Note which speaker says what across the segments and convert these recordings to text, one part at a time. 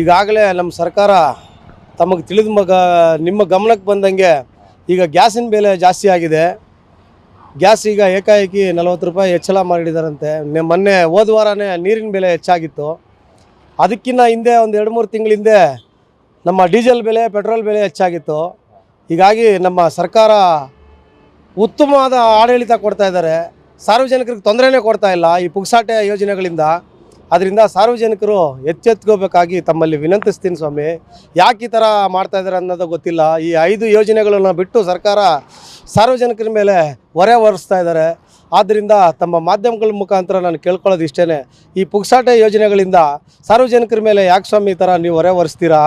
Speaker 1: ಈಗಾಗಲೇ ನಮ್ಮ ಸರ್ಕಾರ ತಮಗೆ ತಿಳಿದ ಮಗ, ನಿಮ್ಮ ಗಮನಕ್ಕೆ ಬಂದಂಗೆ ಈಗ ಗ್ಯಾಸಿನ ಬೆಲೆ ಜಾಸ್ತಿ ಆಗಿದೆ. ಗ್ಯಾಸ್ ಈಗ ಏಕಾಏಕಿ ನಲವತ್ತು ರೂಪಾಯಿ ಹೆಚ್ಚಳ ಮಾಡಿದಾರಂತೆ. ಮೊನ್ನೆ ಹೋದ ವಾರನೇ ನೀರಿನ ಬೆಲೆ ಹೆಚ್ಚಾಗಿತ್ತು. ಅದಕ್ಕಿಂತ ಹಿಂದೆ ಒಂದು ಎರಡು ಮೂರು ತಿಂಗಳ ಹಿಂದೆ ನಮ್ಮ ಡೀಸೆಲ್ ಬೆಲೆ, ಪೆಟ್ರೋಲ್ ಬೆಲೆ ಹೆಚ್ಚಾಗಿತ್ತು. ಹೀಗಾಗಿ ನಮ್ಮ ಸರ್ಕಾರ ಉತ್ತಮವಾದ ಆಡಳಿತ ಕೊಡ್ತಾ ಇದ್ದಾರೆ. ಸಾರ್ವಜನಿಕರಿಗೆ ತೊಂದರೆನೇ ಕೊಡ್ತಾ ಇಲ್ಲ ಈ ಪುಕ್ಸಾಟೆ ಯೋಜನೆಗಳಿಂದ. ಅದರಿಂದ ಸಾರ್ವಜನಿಕರು ಎಚ್ಚೆತ್ಕೋಬೇಕಾಗಿ ತಮ್ಮಲ್ಲಿ ವಿನಂತಿಸ್ತೀನಿ ಸ್ವಾಮಿ, ಯಾಕೆ ಈ ಥರ ಮಾಡ್ತಾ ಇದ್ದಾರೆ ಅನ್ನೋದು ಗೊತ್ತಿಲ್ಲ. ಈ ಐದು ಯೋಜನೆಗಳನ್ನು ಬಿಟ್ಟು ಸರ್ಕಾರ ಸಾರ್ವಜನಿಕರ ಮೇಲೆ ಹೊರೆ ಹೊರಿಸ್ತಾ ಇದ್ದಾರೆ ಆದ್ದರಿಂದ ತಮ್ಮ ಮಾಧ್ಯಮಗಳ ಮುಖಾಂತರ ನಾನು ಕೇಳ್ಕೊಳ್ಳೋದು ಇಷ್ಟೇ ಈ ಪುಕ್ಸಾಟ ಯೋಜನೆಗಳಿಂದ ಸಾರ್ವಜನಿಕರ ಮೇಲೆ ಯಾಕೆ ಸ್ವಾಮಿ ಈ ಥರ ನೀವು ಹೊರೆ ಹೊರಿಸ್ತೀರಾ?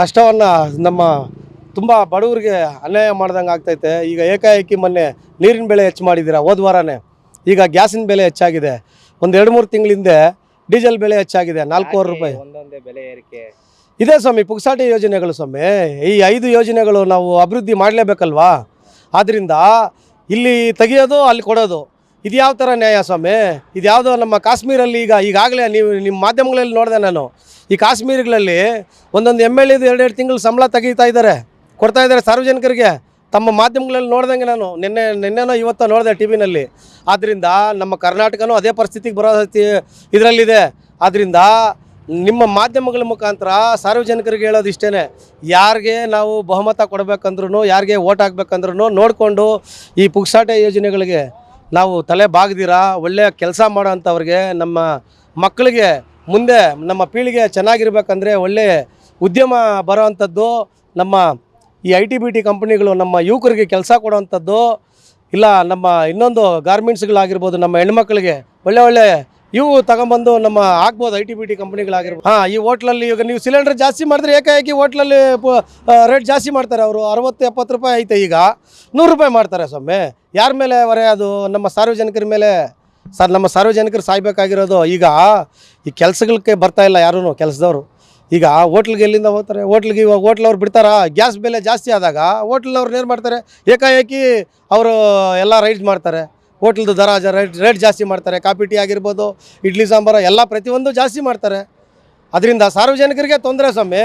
Speaker 1: ಕಷ್ಟವನ್ನು ನಮ್ಮ ತುಂಬ ಬಡವರಿಗೆ ಅನ್ಯಾಯ ಮಾಡ್ದಂಗೆ ಆಗ್ತೈತೆ. ಈಗ ಏಕಾಏಕಿ ಮೊನ್ನೆ ನೀರಿನ ಬೆಲೆ ಹೆಚ್ಚು ಮಾಡಿದ್ದೀರಾ? ಹೋದ ಈಗ ಗ್ಯಾಸಿನ ಬೆಲೆ ಹೆಚ್ಚಾಗಿದೆ. ಒಂದು ಎರಡು ಮೂರು ತಿಂಗಳ ಹಿಂದೆ ಡೀಸೆಲ್ ಬೆಲೆ ಹೆಚ್ಚಾಗಿದೆ ನಾಲ್ಕೂವರೆ ರೂಪಾಯಿ.
Speaker 2: ಒಂದೊಂದೇ ಬೆಲೆ ಏರಿಕೆ?
Speaker 1: ಇದೇ ಸ್ವಾಮಿ ಪುಕ್ಸಾಟಿ ಯೋಜನೆಗಳು ಸ್ವಾಮಿ. ಈ ಐದು ಯೋಜನೆಗಳು ನಾವು ಅಭಿವೃದ್ಧಿ ಮಾಡಲೇಬೇಕಲ್ವಾ? ಆದ್ದರಿಂದ ಇಲ್ಲಿ ತೆಗಿಯೋದು ಅಲ್ಲಿ ಕೊಡೋದು. ಇದು ಯಾವ ಥರ ನ್ಯಾಯ ಸ್ವಾಮಿ? ಇದು ಯಾವುದೋ ನಮ್ಮ ಕಾಶ್ಮೀರಲ್ಲಿ ಈಗ ಈಗಾಗಲೇ ನೀವು ನಿಮ್ಮ ಮಾಧ್ಯಮಗಳಲ್ಲಿ ನೋಡಿದೆ ನಾನು. ಈ ಕಾಶ್ಮೀರಗಳಲ್ಲಿ ಒಂದೊಂದು ಎಂ ಎಲ್ ಎದು ಎರಡೆರಡು ತಿಂಗಳು ಸಂಬಳ ತೆಗಿತಾ ಇದ್ದಾರೆ. ಕೊಡ್ತಾ ಇದ್ದಾರೆ ಸಾರ್ವಜನಿಕರಿಗೆ. ತಮ್ಮ ಮಾಧ್ಯಮಗಳಲ್ಲಿ ನೋಡ್ದಂಗೆ ನಾನು. ನಿನ್ನೆ, ನಿನ್ನೆನೋ ಇವತ್ತು ನೋಡಿದೆ ಟಿ ವಿನಲ್ಲಿ ಆದ್ದರಿಂದ ನಮ್ಮ ಕರ್ನಾಟಕನೂ ಅದೇ ಪರಿಸ್ಥಿತಿಗೆ ಬರೋ ಇದರಲ್ಲಿದೆ. ಆದ್ದರಿಂದ ನಿಮ್ಮ ಮಾಧ್ಯಮಗಳ ಮುಖಾಂತರ ಸಾರ್ವಜನಿಕರಿಗೆ ಹೇಳೋದು ಇಷ್ಟೇ ಯಾರಿಗೆ ನಾವು ಬಹುಮತ ಕೊಡಬೇಕಂದ್ರೂ ಯಾರಿಗೆ ಓಟ್ ಹಾಕ್ಬೇಕಂದ್ರೂ ನೋಡಿಕೊಂಡು ಈ ಪುಕ್ಸಾಟೆ ಯೋಜನೆಗಳಿಗೆ ನಾವು ತಲೆ ಬಾಗ್ದಿರ ಒಳ್ಳೆಯ ಕೆಲಸ ಮಾಡೋಂಥವ್ರಿಗೆ, ನಮ್ಮ ಮಕ್ಕಳಿಗೆ ಮುಂದೆ, ನಮ್ಮ ಪೀಳಿಗೆ ಚೆನ್ನಾಗಿರ್ಬೇಕಂದ್ರೆ ಒಳ್ಳೆಯ ಉದ್ಯಮ ಬರೋವಂಥದ್ದು ನಮ್ಮ ಈ ಐ ಟಿ ಬಿ ಟಿ ಕಂಪ್ನಿಗಳು ನಮ್ಮ ಯುವಕರಿಗೆ ಕೆಲಸ ಕೊಡೋವಂಥದ್ದು, ಇಲ್ಲ ನಮ್ಮ ಇನ್ನೊಂದು ಗಾರ್ಮೆಂಟ್ಸ್ಗಳಾಗಿರ್ಬೋದು ನಮ್ಮ ಹೆಣ್ಮಕ್ಳಿಗೆ ಒಳ್ಳೆ ಒಳ್ಳೆ ಇವು ತಗೊಂಬಂದು ನಮ್ಮ ಆಗ್ಬೋದು ಐ ಟಿ ಬಿ ಟಿ ಕಂಪ್ನಿಗಳಾಗಿರ್ಬೋದು ಹಾಂ, ಈ ಹೋಟ್ಲಲ್ಲಿ ಈಗ ನೀವು ಸಿಲಿಂಡರ್ ಜಾಸ್ತಿ ಮಾಡಿದ್ರೆ ಏಕಾಏಕಿ ಹೋಟ್ಲಲ್ಲಿ ರೇಟ್ ಜಾಸ್ತಿ ಮಾಡ್ತಾರೆ ಅವರು. ಅರವತ್ತು, ಎಪ್ಪತ್ತು ರೂಪಾಯಿ ಐತೆ ಈಗ. ನೂರು ರೂಪಾಯಿ ಮಾಡ್ತಾರೆ ಸ್ವಾಮಿ. ಯಾರ ಮೇಲೆ ಹೊರೆ ಅದು? ನಮ್ಮ ಸಾರ್ವಜನಿಕರ ಮೇಲೆ. ಸರ್, ನಮ್ಮ ಸಾರ್ವಜನಿಕರು ಸಾಯ್ಬೇಕಾಗಿರೋದು ಈಗ. ಈ ಕೆಲಸಗಳಿಗೆ ಬರ್ತಾ ಇಲ್ಲ ಯಾರೂ ಕೆಲಸದವರು. ಈಗ ಹೋಟ್ಲಿಗೆ ಎಲ್ಲಿಂದ ಹೋಗ್ತಾರೆ? ಹೋಟ್ಲಿಗೆ ಇವಾಗ ಹೋಟ್ಲವ್ರು ಬಿಡ್ತಾರಾ? ಗ್ಯಾಸ್ ಬೆಲೆ ಜಾಸ್ತಿ ಆದಾಗ ಹೋಟ್ಲವ್ರು ಏನು ಮಾಡ್ತಾರೆ? ಏಕಾಏಕಿ ಅವರು ಎಲ್ಲ ರೈಟ್ ಮಾಡ್ತಾರೆ. ಹೋಟ್ಲ್ದು ದರ ರೇಟ್ ರೇಟ್ ಜಾಸ್ತಿ ಮಾಡ್ತಾರೆ. ಕಾಪಿ ಟೀ ಆಗಿರ್ಬೋದು, ಇಡ್ಲಿ, ಸಾಂಬಾರು ಎಲ್ಲ ಪ್ರತಿಯೊಂದು ಜಾಸ್ತಿ ಮಾಡ್ತಾರೆ. ಅದರಿಂದ ಸಾರ್ವಜನಿಕರಿಗೆ ತೊಂದರೆ ಸ್ವಾಮಿ.